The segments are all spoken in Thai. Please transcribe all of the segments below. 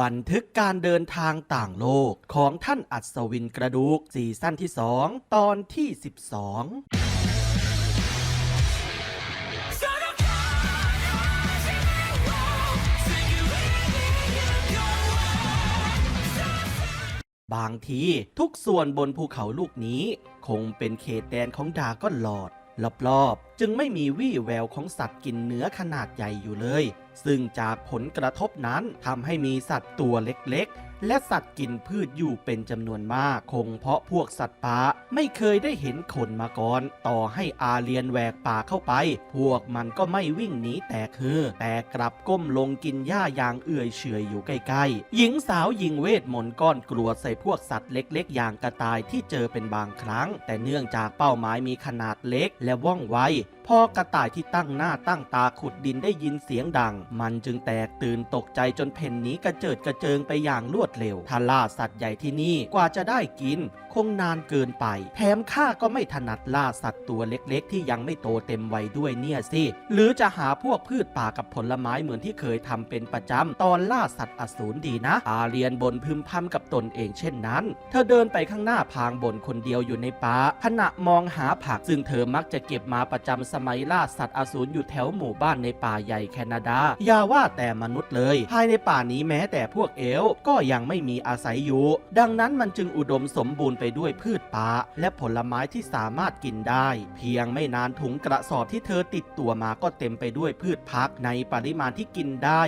บันทึกการเดินทางต่างโลกของท่านอัศวินกระดูกซีซั่นที่ 2 ตอนที่ 12บางทีทุกส่วนบนภูเขาลูกนี้ คงเป็นเขตแดนของดาก้อนหลอด รอบๆ จึงไม่มีวี่แววของสัตว์กินเนื้อขนาดใหญ่อยู่เลย ซึ่งจากผลกระทบนั้นทำให้มีสัตว์ตัวเล็กๆ และสัตว์กินพืชอยู่เป็นจำนวนมาก คงเพราะพวกสัตว์ป่าไม่เคยได้เห็นคนมาก่อน ต่อให้อาเลียนแหวกป่าเข้าไป พวกมันก็ไม่วิ่งหนีแตกคือ แต่กลับก้มลงกินหญ้าอย่างเอื่อยเฉยอยู่ใกล้ๆ หญิงสาวยิงเวทมนต์ก้อนกลัวใส่พวกสัตว์เล็กๆ อย่างกระต่ายที่เจอเป็นบางครั้ง แต่เนื่องจากเป้าหมายมีขนาดเล็กและว่องไว พอกระต่ายที่ตั้งหน้าตั้งตาขุดดินได้ยินเสียงดัง มันจึงแตกตื่นตกใจจนเพ่นหนีกระเจิดกระเจิงไปอย่างรวดเร็วถ้าล่าสัตว์ใหญ่ที่นี่กว่าจะได้กิน คงนานเกินไป แถมข้าก็ไม่ถนัดล่าสัตว์ตัวเล็กๆ ที่ยังไม่โตเต็มวัยด้วยเนี่ยสิ หรือจะหาพวกพืชป่ากับผลไม้เหมือนที่เคยทำเป็นประจำตอนล่าสัตว์อสูรดีนะ อาเรียนบนพึมพำกับตนเองเช่นนั้น เธอเดินไปข้างหน้าพางบนคนเดียวอยู่ในป่าขณะมองหาผักซึ่งเธอมักจะเก็บมาประจำสมัยล่าสัตว์อสูรอยู่แถวหมู่บ้านในป่าใหญ่แคนาดา อย่าว่าแต่มนุษย์เลย ภายในป่านี้แม้แต่พวกเอลก็ยังไม่มีอาศัยอยู่ ดังนั้นมันจึงอุดมสมบูรณ์ไปด้วยพืชป่าและผลไม้ที่สามารถกินได้ เพียงไม่นานถุงกระสอบที่เธอติดตัวมาก็เต็มไปด้วยพืชพักในปริมาณที่กินได้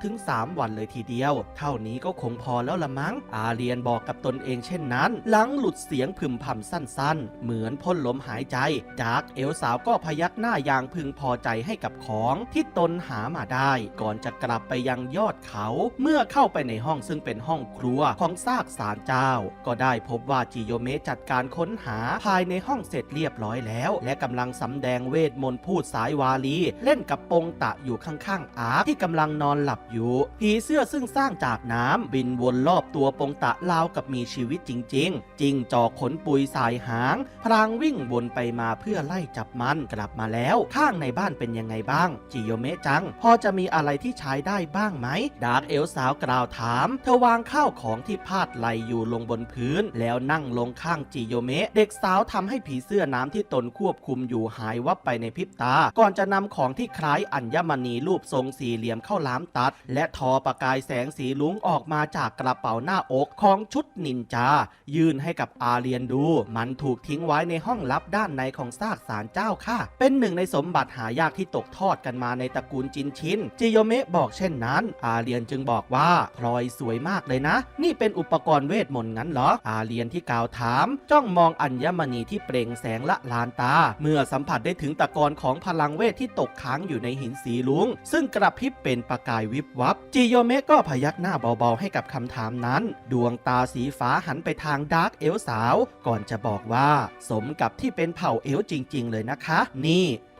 2-3 วันเลยทีเดียว เท่านี้ก็คงพอแล้วละมั้ง อาเรียนบอกกับตนเองเช่นนั้น หลังหลุดเสียงพึมพำสั้นๆ เหมือนพ่นลมหายใจ จากเอลสาวก็พยักหน้าอย่างพึงพอใจให้กับของที่ตนหามาได้ ก่อนจะกลับไปยังยอดเขา เมื่อเข้าไปในห้องซึ่งเป็นห้องครัวของซากสารเจ้า ก็ได้พบว่าจิโยเมจัดการค้นหาภายในห้องเสร็จเรียบร้อยแล้ว และกำลังสำแดงเวทมนต์พูดสายวาลี เล่นกับปงตะอยู่ข้างๆอาร์ที่กำลังนอนหลับอยู่ผีเสื้อซึ่งสร้างจากน้ำบินวนรอบตัวปงตะราวกับมีชีวิตจริง ๆ จิงจอกขนปุยสายหางพลางวิ่งวนไปมาเพื่อไล่จับมันกลับมาแล้ว ข้างในบ้านเป็นยังไงบ้าง จิโยเมะจัง พอจะมีอะไรที่ใช้ได้บ้างไหม ดาร์กเอลสาวกล่าวถาม เธอวางข้าวของที่พาดไหลอยู่ลงบนพื้น แล้วนั่งลงข้างจิโยเมะ เด็กสาวทำให้ผีเสื้อน้ำที่ตนควบคุมอยู่หายวับไปในพริบตา ก่อนจะนำของที่คล้ายอัญมณีรูปทรงสี่เหลี่ยมเข้าล้ามตัด และทอประกายแสงสีลุ้งออกมาจากกระเป๋าหน้าอกของชุดนินจา ยื่นให้กับอาเรียนดู มันถูกทิ้งไว้ในห้องลับด้านในของซากสารเจ้าค่ะเป็นหนึ่งในสมบัติหายากที่ตกทอดกันมาในตระกูลจินชินจิโยเมะบอกเช่นนั้น อาเรียนจึงบอกว่าพลอยสวยมากเลยนะ นี่เป็นอุปกรณ์เวทมนต์งั้นเหรอ อาเรียนที่กล่าวถาม จ้องมองอัญมณีที่เปล่งแสงละลานตา เมื่อสัมผัสได้ถึงตะกอนของพลังเวทที่ตกค้างอยู่ในหินสีลุง ซึ่งกระพริบเป็นประกายวิบวับ จิโยเมะก็พยักหน้าเบาๆให้กับคำถามนั้น ดวงตาสีฟ้าหันไปทางดาร์กเอลสาว ก่อนจะบอกว่า สมกับที่เป็นเผ่าเอลจริง ๆ เลยนะคะนี่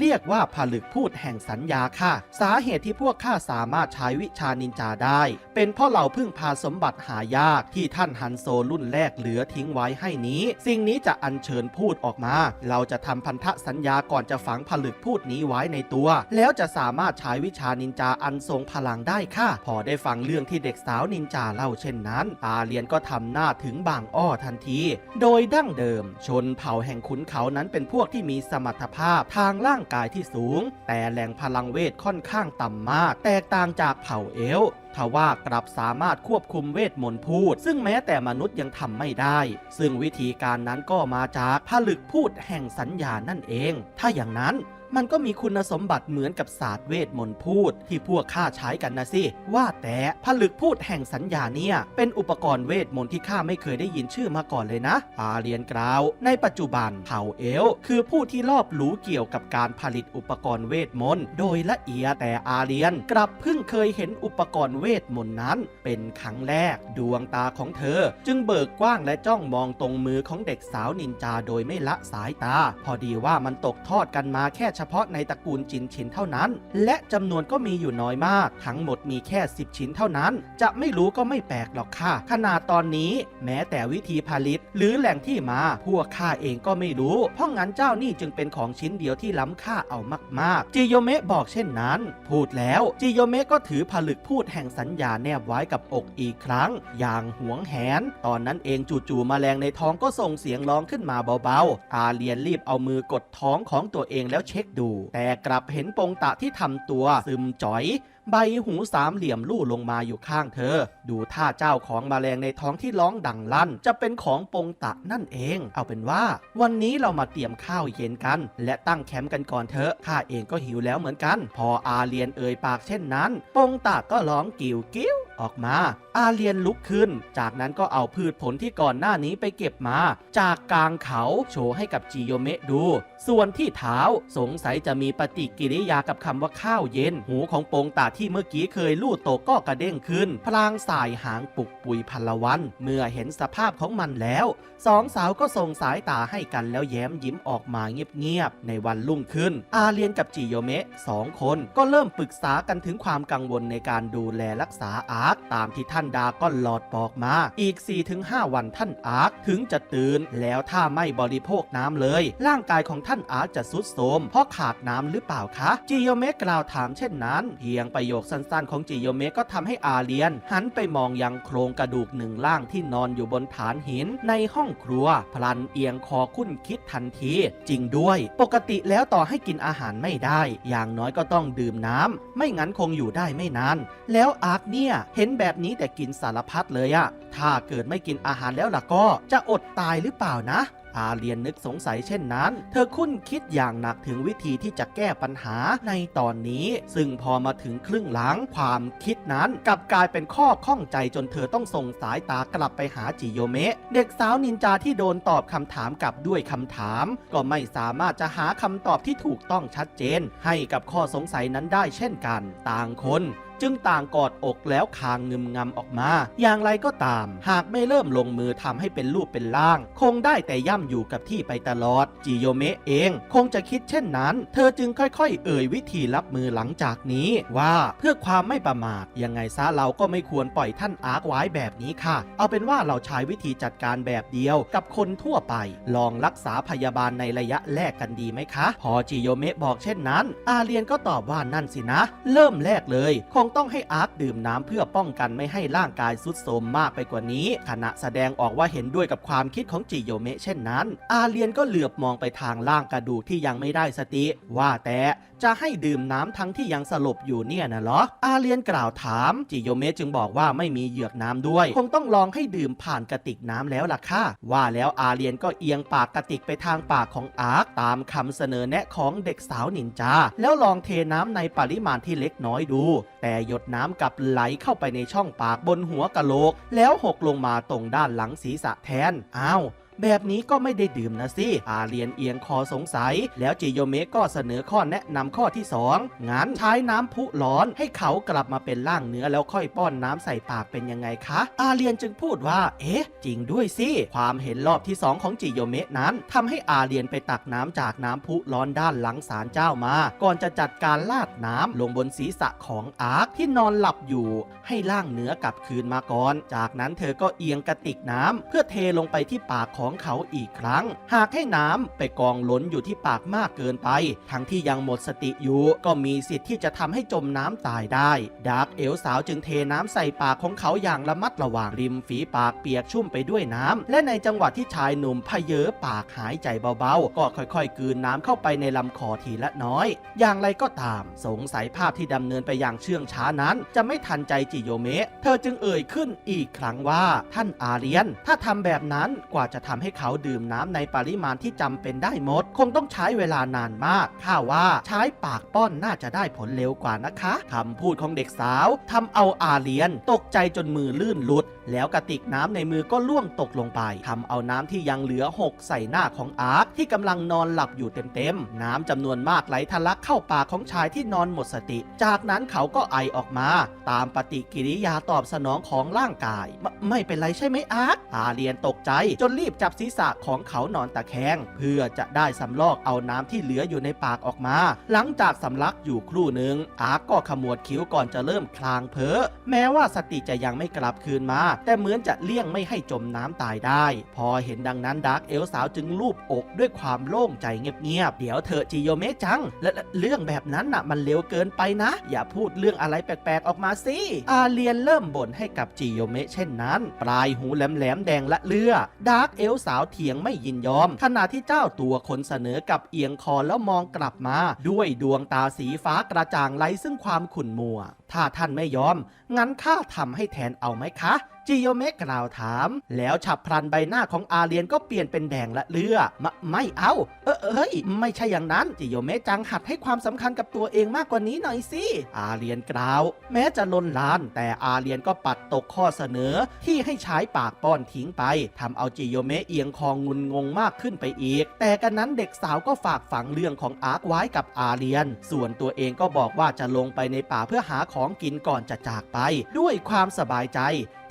เรียกว่าผลึกพูดแห่งสัญญาค่ะ สาเหตุที่พวกข้าสามารถใช้วิชานินจาได้ เป็นเพราะเราพึ่งพาสมบัติหายากที่ท่านฮันโซรุ่นแรกเหลือทิ้งไว้ให้นี้ สิ่งนี้จะอัญเชิญพูดออกมา เราจะทำพันธสัญญาก่อนจะฝังผลึกพูดนี้ไว้ในตัว แล้วจะสามารถใช้วิชานินจาอันทรงพลังได้ค่ะ พอได้ฟังเรื่องที่เด็กสาวนินจาเล่าเช่นนั้น อาเลียนก็ทำหน้าถึงบางอ้อทันที โดยดั้งเดิม ชนเผ่าแห่งขุนเขานั้นเป็นพวกที่มีสมรรถภาพทางร่างกายที่สูง แต่แหล่งพลังเวทค่อนข้างต่ำมาก แตกต่างจากเผ่าเอลทว่ากลับสามารถควบคุมเวทมนต์พูด ซึ่งแม้แต่มนุษย์ยังทำไม่ได้ ซึ่งวิธีการนั้นก็มาจากผลึกพูดแห่งสัญญานั่นเอง ถ้าอย่างนั้น มันก็มีคุณสมบัติเหมือนกับศาสตร์เวทมนต์พูด ที่พวกข้าใช้กันนะสิ ว่าแต่ผลึกพูดแห่งสัญญาเนี่ย เป็นอุปกรณ์เวทมนต์ที่ข้าไม่เคยได้ยินชื่อมาก่อนเลยนะอาเรียนกล่าว ในปัจจุบันเผ่าเอล คือผู้ที่รอบรู้เกี่ยวกับการผลิตอุปกรณ์เวทมนต์โดยละเอียดแต่อาเรียนกลับเพิ่งเคยเห็นอุปกรณ์เวทมนต์นั้น เป็นครั้งแรกดวงตาของเธอ จึงเบิกกว้างและจ้องมองตรงมือของเด็กสาวนินจาโดยไม่ละสายตา พอดีว่ามันตกทอดกันมาแค่เฉพาะในตระกูลจินชินเท่านั้น และจำนวนก็มีอยู่น้อยมาก ทั้งหมดมีแค่ 10 ชิ้นเท่านั้น จะไม่รู้ก็ไม่แปลกหรอกค่ะ ขนาดตอนนี้แม้แต่วิธีผลิต หรือแหล่งที่มาพวกข้าเองก็ไม่รู้ เพราะงั้นเจ้านี่จึงเป็นของชิ้นเดียวที่ล้ำค่าเอามากๆจิโยเมะบอกเช่นนั้น พูดแล้วจิโยเมะก็ถือผลึกพูดแห่งสัญญาแนบไว้กับอกอีกครั้ง อย่างหวงแหน ตอนนั้นเองจู่ๆแมลงในท้องก็ส่งเสียงร้องขึ้นมาเบาๆอาเลียนรีบเอามือกดท้องของตัวเองแล้วเช็คดู แต่กลับเห็นปงตะที่ทำตัวซึมจ๋อย ใบหูสามเหลี่ยมลู่ลงมาอยู่ข้างเธอ ดูท่าเจ้าของแมลงในท้องที่ร้องดังลั่น จะเป็นของปงตะนั่นเอง เอาเป็นว่า วันนี้เรามาเตรียมข้าวเย็นกัน และตั้งแคมป์กันก่อนเถอะข้าเองก็หิวแล้วเหมือนกัน พออาเลียนเอ่ยปากเช่นนั้น ปงตะก็ร้องกิ้วกิ้ว ออกมา อาเลียนลุกขึ้น จากนั้นก็เอาพืชผลที่ก่อนหน้านี้ไปเก็บมา จากกลางเขาโชว์ให้กับจิโยเมะดู ส่วนที่เท้าสงสัยจะมีปฏิกิริยากับคำว่าข้าวเย็น หูของโปงตาที่เมื่อกี้เคยลู่โตก็กระเด้งขึ้น พลางสายหางปุกปุยพลวัน เมื่อเห็นสภาพของมันแล้วสองสาวก็ส่งสายตาให้กันแล้วแย้มยิ้มออกมาเงียบๆในวันรุ่งขึ้น อาเลียนกับจิโยเมะสองคนก็เริ่มปรึกษากันถึงความกังวลในการดูแลรักษาอาร์คตามที่ท่านดาก็หลอดบอกมา อีก 4-5 วันท่านอาร์คถึงจะตื่น แล้วถ้าไม่บริโภคน้ำเลย ร่างกายของท่านอาร์คจะสุดโทมเพราะขาดน้ำหรือเปล่าคะ จิโยเมะกล่าวถามเช่นนั้น เพียงประโยคสั้นๆ ของจิโยเมะก็ทำให้อาเลียน หันไปมองยังโครงกระดูกหนึ่งล่างที่นอนอยู่บนฐานหิน ในห้องครัว พลันเอียงคอคุ้นคิดทันที จริงด้วย ปกติแล้วต่อให้กินอาหารไม่ได้ อย่างน้อยก็ต้องดื่มน้ำไม่งั้นคงอยู่ได้ไม่นาน แล้วอาร์คเนี่ยเห็นแบบนี้แต่กินสารพัดเลยอะถ้าเกิดไม่กินอาหารแล้วล่ะก็จะอดตายหรือเปล่านะอาเลียนนึกสงสัยเช่นนั้น เธอคุ้นคิดอย่างหนักถึงวิธีที่จะแก้ปัญหาในตอนนี้ ซึ่งพอมาถึงครึ่งหลังความคิดนั้นกลับกลายเป็นข้อข้องใจจนเธอต้องส่งสายตากลับไปหาจิโยเมะ เด็กสาวนินจาที่โดนตอบคำถามกลับด้วยคำถาม ก็ไม่สามารถจะหาคำตอบที่ถูกต้องชัดเจน ให้กับข้อสงสัยนั้นได้เช่นกัน ต่างคน จึงต่างกอดอกแล้วคางงึมงำออกมา อย่างไรก็ตาม หากไม่เริ่มลงมือทำให้เป็นรูปเป็นร่าง คงได้แต่ย่ำอยู่กับที่ไปตลอด จิโยเมะเอง คงจะคิดเช่นนั้น เธอจึงค่อยๆ เอ่ยวิธีรับมือหลังจากนี้ว่าเพื่อความไม่ประมาท ยังไงซะเราก็ไม่ควรปล่อยท่านอาร์คไว้แบบนี้ค่ะ เอาเป็นว่าเราใช้วิธีจัดการแบบเดียวกับคนทั่วไป ลองรักษาพยาบาลในระยะแรกกันดีไหมคะ พอจิโยเมะบอกเช่นนั้น อาเรียนก็ตอบว่านั่นสินะ เริ่มแรกเลยคงงต้องให้อาร์คดื่มน้ำเพื่อป้องกันไม่ให้ร่างกายสุดโทรมมากไปกว่านี้ ขณะแสดงออกว่าเห็นด้วยกับความคิดของจิโยเมะเช่นนั้น อาเรียนก็เหลือบมองไปทางร่างกระดูกที่ยังไม่ได้สติ ว่าแต่จะให้ดื่มน้ำทั้งที่ยังสลบอยู่เนี่ยนะเหรอ อาเรียนกล่าวถาม จิโยเมะจึงบอกว่าไม่มีเหยือกน้ำด้วย คงต้องลองให้ดื่มผ่านกระติกน้ำแล้วล่ะค่ะ ว่าแล้วอาเรียนก็เอียงปากกระติกไปทางปากของอาร์คตามคำเสนอแนะของเด็กสาวนินจา แล้วลองเทน้ำในปริมาณที่เล็กน้อยดู แต่หยดน้ำกลับไหลเข้าไปในช่องปากบนหัวกะโหลก แล้วหกลงมาตรงด้านหลังศีรษะแทน อ้าว แบบนี้ก็ไม่ได้ดื่มนะสิอาเรียนเอียงคอสงสัย แล้วจิโยเมะก็เสนอข้อแนะนำข้อที่ 2 งั้นใช้น้ำพุร้อนให้เขากลับมาเป็นร่างเนื้อแล้วค่อยป้อนน้ำใส่ปากเป็นยังไงคะ อาเรียนจึงพูดว่า เอ๊ะ จริงด้วยสิ ความเห็นรอบที่ 2 ของจิโยเมะนั้นทำให้อาเรียนไปตักน้ำจากน้ำพุร้อนด้านหลังศาลเจ้ามา ก่อนจะจัดการลาดน้ำลงบนศีรษะของอาร์คที่นอนหลับอยู่ ให้ร่างเนื้อกลับคืนมาก่อน จากนั้นเธอก็เอียงกระติกน้ำเพื่อเทลงไปที่ปากของเขาอีกครั้ง หากให้น้ำไปกองล้นอยู่ที่ปากมากเกินไป ทั้งที่ยังหมดสติอยู่ก็มีสิทธิ์ที่จะทำให้จมน้ำตายได้ ดาร์กเอลสาวจึงเทน้ำใส่ปากของเขาอย่างระมัดระวังริมฝีปากเปียกชุ่มไปด้วยน้ำและในจังหวะที่ชายหนุ่มพเยอปากหายใจเบาๆ ก็ค่อยๆกลืนน้ำเข้าไปในลำคอทีละน้อย อย่างไรก็ตาม สงสัยภาพที่ดำเนินไปอย่างเชื่องช้านั้น จะไม่ทันใจจิโยเมะเธอจึงเอ่ยขึ้นอีกครั้งว่าท่านอาเรียน ถ้าทำแบบนั้นกว่าจะทำให้เขาดื่มน้ำในปริมาณที่จำเป็นได้หมด คงต้องใช้เวลานานมากข้าว่าใช้ปากป้อนน่าจะได้ผลเร็วกว่านะคะคำพูดของเด็กสาวทำเอาอาเรียน ตกใจจนมือลื่นหลุด แล้วกระติกน้ำในมือก็ล่วงตกลงไปทำเอาน้ำที่ยังเหลือหกใส่หน้าของอาร์คที่กำลังนอนหลับอยู่เต็มๆน้ำจำนวนมากไหลทะลักเข้าปากของชายที่นอนหมดสติ จากนั้นเขาก็ไอออกมา ตามปฏิกิริยาตอบสนองของร่างกาย ไมไม่เป็นไรใช่ไหมอาร์คอาเรียนตกใจจนรีบจจับศีรษะของเขานอนตะแคง เพื่อจะได้สำลอกเอาน้ำที่เหลืออยู่ในปากออกมา หลังจากสำลักอยู่ครู่หนึ่งอาร์กก็ขมวดคิ้วก่อนจะเริ่มคลางเพ้อแม้ว่าสติจะยังไม่กลับคืนมา แต่เหมือนจะเลี่ยงไม่ให้จมน้ำตายได้ พอเห็นดังนั้นดาร์กเอลสาวจึงลูบอกด้วยความโล่งใจเงียบๆเดี๋ยวเธอจิโยเมจัง และเรื่องแบบนั้นน่ะมันเร็วเกินไปนะ อย่าพูดเรื่องอะไรแปลกๆออกมาสิอาเลียนเริ่มบ่นให้กับจิโยเมเช่นนั้น ปลายหูแหลมๆแดงละเลือดาร์กเอลสาวเถียงไม่ยินยอม ขณะที่เจ้าตัวคนเสนอกับเอียงคอแล้วมองกลับมา ด้วยดวงตาสีฟ้ากระจ่างไร้ซึ่งความขุ่นมัว ถ้าท่านไม่ยอม งั้นข้าทำให้แทนเอาไหมคะ จิโยเมะกล่าวถาม แล้วฉับพลันใบหน้าของอาเลียนก็เปลี่ยนเป็นแดงละเลือมะไม่เอาเออเอ้ย ไม่ใช่อย่างนั้นจิโยเมะจังหัดให้ความสำคัญกับตัวเองมากกว่านี้หน่อยสิอาเลียนกล่าว แม้จะลนลาน แต่อาเลียนก็ปัดตกข้อเสนอที่ให้ใช้ปากป้อนทิ้งไปทำเอาจิโยเมะเอียงคองงุนงงมากขึ้นไปอีก แต่กันนั้นเด็กสาวก็ฝากฝังเรื่องของอาร์คไว้กับอาเลียน ส่วนตัวเองก็บอกว่าจะลงไปในป่าเพื่อหาของกินก่อนจะจากไป ด้วยความสบายใจ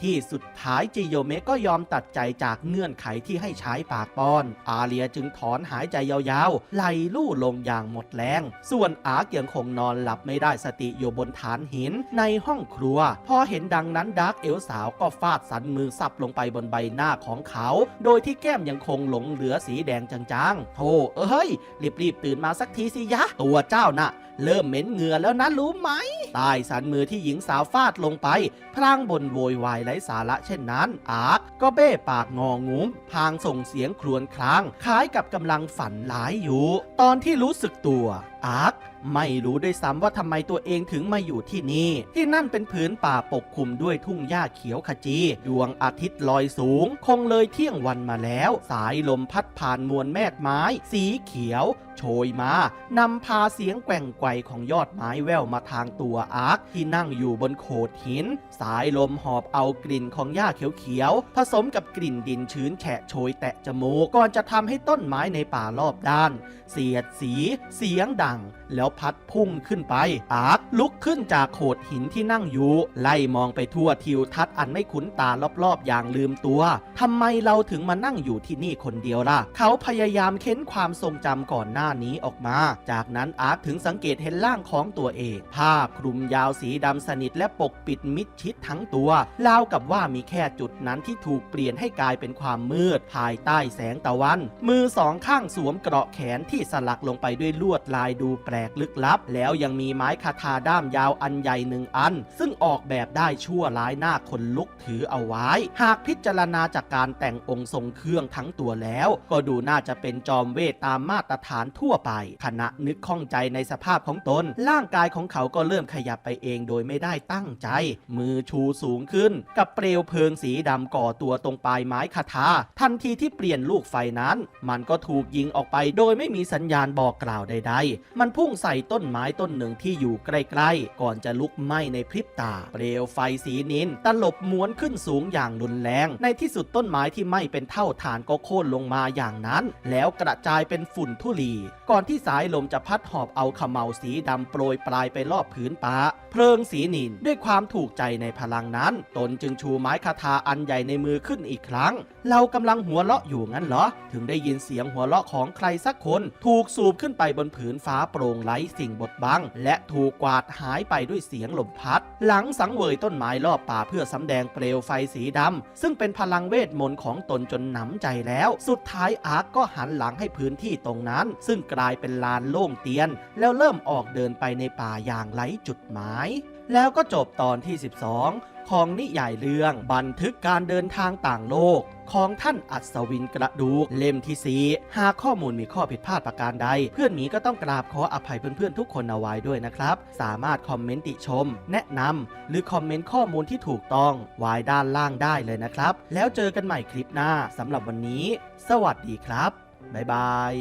ที่สุดท้ายจิโยเมะก็ยอมตัดใจจากเงื่อนไขที่ให้ใช้ปากป้อน อาเลียจึงถอนหายใจยาวๆไหลลู่ลงอย่างหมดแรง ส่วนอาร์กยังคงนอนหลับไม่ได้สติอยู่บนฐานหินในห้องครัว พอเห็นดังนั้นดาร์กเอลสาวก็ฟาดสันมือซับลงไปบนใบหน้าของเขา โดยที่แก้มยังคงหลงเหลือสีแดงจางๆโธ่เอ้ยรีบๆตื่นมาสักทีสิยะ ตัวเจ้าน่ะ เริ่มเหม็นเหงื่อแล้วนะรู้ไหมใต้สันมือที่หญิงสาวฟาดลงไป พลางบนโวยวายไร้สาระเช่นนั้น อาร์กก็เบ้ปากงองุ้มพางส่งเสียงครวญคราง คล้ายกับกำลังฝันหลายอยู่ ตอนที่รู้สึกตัวอาร์กไม่รู้ด้วยซ้ำว่าทำไมตัวเองถึงมาอยู่ที่นี่ ที่นั่นเป็นพื้นป่าปกคลุมด้วยทุ่งหญ้าเขียวขจี ดวงอาทิตย์ลอยสูง คงเลยเที่ยงวันมาแล้ว สายลมพัดผ่านมวลแมกไม้ สีเขียว โชยมานำพาเสียงแกว่งไกวของยอดไม้แว่วมาทางตัวอาร์คที่นั่งอยู่บนโขดหิน สายลมหอบเอากลิ่นของหญ้าเขียวๆผสมกับกลิ่นดินชื้นแฉะโชยแตะจมูกก่อนจะทำให้ต้นไม้ในป่ารอบด้าน เสียดสี เสียงดัง แล้วพัดพุ่งขึ้นไป อาร์คลุกขึ้นจากโขดหินที่นั่งอยู่ ไล่มองไปทั่วทิวทัศน์อันไม่คุ้นตารอบๆ อย่างลืมตัวทำไมเราถึงมานั่งอยู่ที่นี่คนเดียวล่ะ เขาพยายามเค้นความทรงจำก่อนหน้านี้ออกมา จากนั้นอาร์คถึงสังเกตเห็นร่างของตัวเองผ้าคลุมยาวสีดำสนิทและปกปิดมิดชิดทั้งตัวราวกับว่ามีแค่จุดนั้นที่ถูกเปลี่ยนให้กลายเป็นความมืด ภายใต้แสงตะวัน มือสองข้างสวมเกราะแขนที่สลักลงไปด้วยลวดลายดูแปลกลึกลับ แล้วยังมีไม้คาทาด้ามยาวอันใหญ่หนึ่งอัน ซึ่งออกแบบได้ชั่วร้ายหน้าคนลุกถือเอาไว้ หากพิจารณาจากการแต่งองค์ทรงเครื่องทั้งตัวแล้ว ก็ดูน่าจะเป็นจอมเวทตามมาตรฐานทั่วไป ขณะนึกข้องใจในสภาพของตน ร่างกายของเขาก็เริ่มขยับไปเองโดยไม่ได้ตั้งใจ มือชูสูงขึ้น กับเปลวเพลิงสีดำก่อตัวตรงปลายไม้คาถาทันทีที่เปลี่ยนลูกไฟนั้น มันก็ถูกยิงออกไปโดยไม่มีสัญญาณบอกกล่าวใด ๆ มันพุ่งใส่ต้นไม้ต้นหนึ่งที่อยู่ใกล้ๆ ก่อนจะลุกไหม้ในพริบตา เปลวไฟสีนินตลบม้วนขึ้นสูงอย่างรุนแรง ในที่สุดต้นไม้ที่ไหม้เป็นเท่าฐานก็โค่นลงมาอย่างนั้น แล้วกระจายเป็นฝุ่นทุลีก่อนที่สายลมจะพัดหอบเอาขมเหลาสีดำโปรยปลายไปรอบผืนป่าเพลิงสีนินด้วยความถูกใจในพลังนั้น ตนจึงชูไม้คาถาอันใหญ่ในมือขึ้นอีกครั้ง เรากำลังหัวเราะอยู่งั้นเหรอ ถึงได้ยินเสียงหัวเราะของใครสักคน ถูกสูบขึ้นไปบนผืนฟ้าโปร่งไร้สิ่งบดบัง และถูกกวาดหายไปด้วยเสียงลมพัด หลังสังเวยต้นไม้รอบป่าเพื่อสำแดงเปลวไฟสีดำซึ่งเป็นพลังเวทมนต์ของตนจนหนำใจแล้ว สุดท้ายอาร์กก็หันหลังให้พื้นที่ตรงนั้นซึ่งกลายเป็นลานโล่งเตียน แล้วเริ่มออกเดินไปในป่าอย่างไร้จุดหมาย แล้วก็จบตอนที่ 12 ของนิยายเรื่องบันทึกการเดินทางต่างโลกของท่านอัศวินกระดูกเล่มที่4หากข้อมูลมีข้อผิดพลาดประการใด เพื่อนหมีก็ต้องกราบขออภัยเพื่อนๆทุกคนเอาไว้ด้วยนะครับ สามารถคอมเมนต์ติชม แนะนำหรือคอมเมนต์ข้อมูลที่ถูกต้องไว้ด้านล่างได้เลยนะครับ แล้วเจอกันใหม่คลิปหน้าสำหรับวันนี้ สวัสดีครับบ๊ายบาย